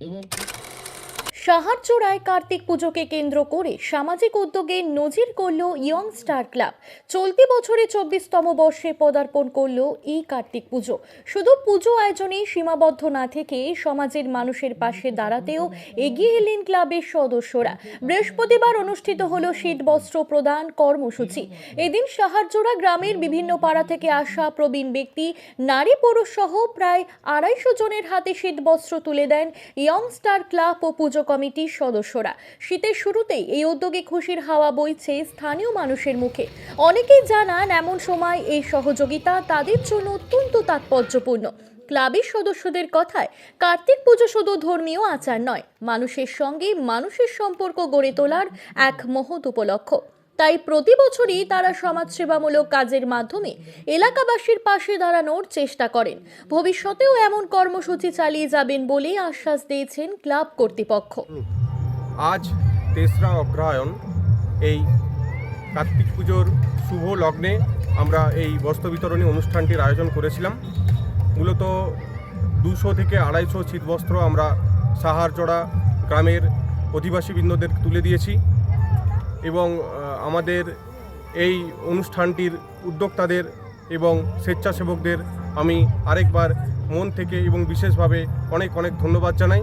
এবং সাহারচোড়ায় কার্তিক পুজোকে কেন্দ্র করে সামাজিক উদ্যোগে নজির করল ইয়ং স্টার ক্লাব। চলতি বছরে চব্বিশতম বর্ষে পদার্পণ করল এই কার্তিক পুজো। শুধু পুজো আয়োজনে সীমাবদ্ধ না থেকে সমাজের মানুষের পাশে দাঁড়াতেও এগিয়ে এলেন ক্লাবের সদস্যরা। বৃহস্পতিবার অনুষ্ঠিত হল শীত বস্ত্র প্রদান কর্মসূচি। এদিন সাহারচোড়া গ্রামের বিভিন্ন পাড়া থেকে আসা প্রবীণ ব্যক্তি, নারী পুরুষ সহ প্রায় আড়াইশো জনের হাতে শীত বস্ত্র তুলে দেন ইয়ং স্টার ক্লাব ও পুজো কমিটির সদস্যরা। শীতের শুরুতেই এই উদ্যোগে খুশির হাওয়া বইছে স্থানীয় মানুষের মুখে। অনেকেই জানান, এমন সময় এই সহযোগিতা তাদের জন্য অত্যন্ত তাৎপর্যপূর্ণ। ক্লাবের সদস্যদের কথায়, কার্তিক পুজো শুধু ধর্মীয় আচার নয়, মানুষের সঙ্গে মানুষের সম্পর্ক গড়ে তোলার এক মহৎ উপলক্ষ। তাই প্রতি বছরই তারা সমাজসেবামূলক কাজের মাধ্যমে এলাকাবাসীর পাশে দাঁড়ানোর চেষ্টা করেন। ভবিষ্যতেও এমন কর্মসূচি চালিয়ে যাবেন বলে আশ্বাস দিয়েছেন ক্লাব কর্তৃপক্ষ। আজ তেসরা অগ্রহায়ণ, এই কার্তিক পুজোর শুভ লগ্নে আমরা এই বস্ত্র বিতরণী অনুষ্ঠানটির আয়োজন করেছিলাম। মূলত দুশো থেকে আড়াইশো শীতবস্ত্র আমরা সাহারচড়া গ্রামের অধিবাসীবৃন্দদের তুলে দিয়েছি। এবং আমাদের এই অনুষ্ঠানটির উদ্যোক্তাদের এবং স্বেচ্ছাসেবকদের আমি আরেকবার মন থেকে এবং বিশেষভাবে অনেক অনেক ধন্যবাদ জানাই।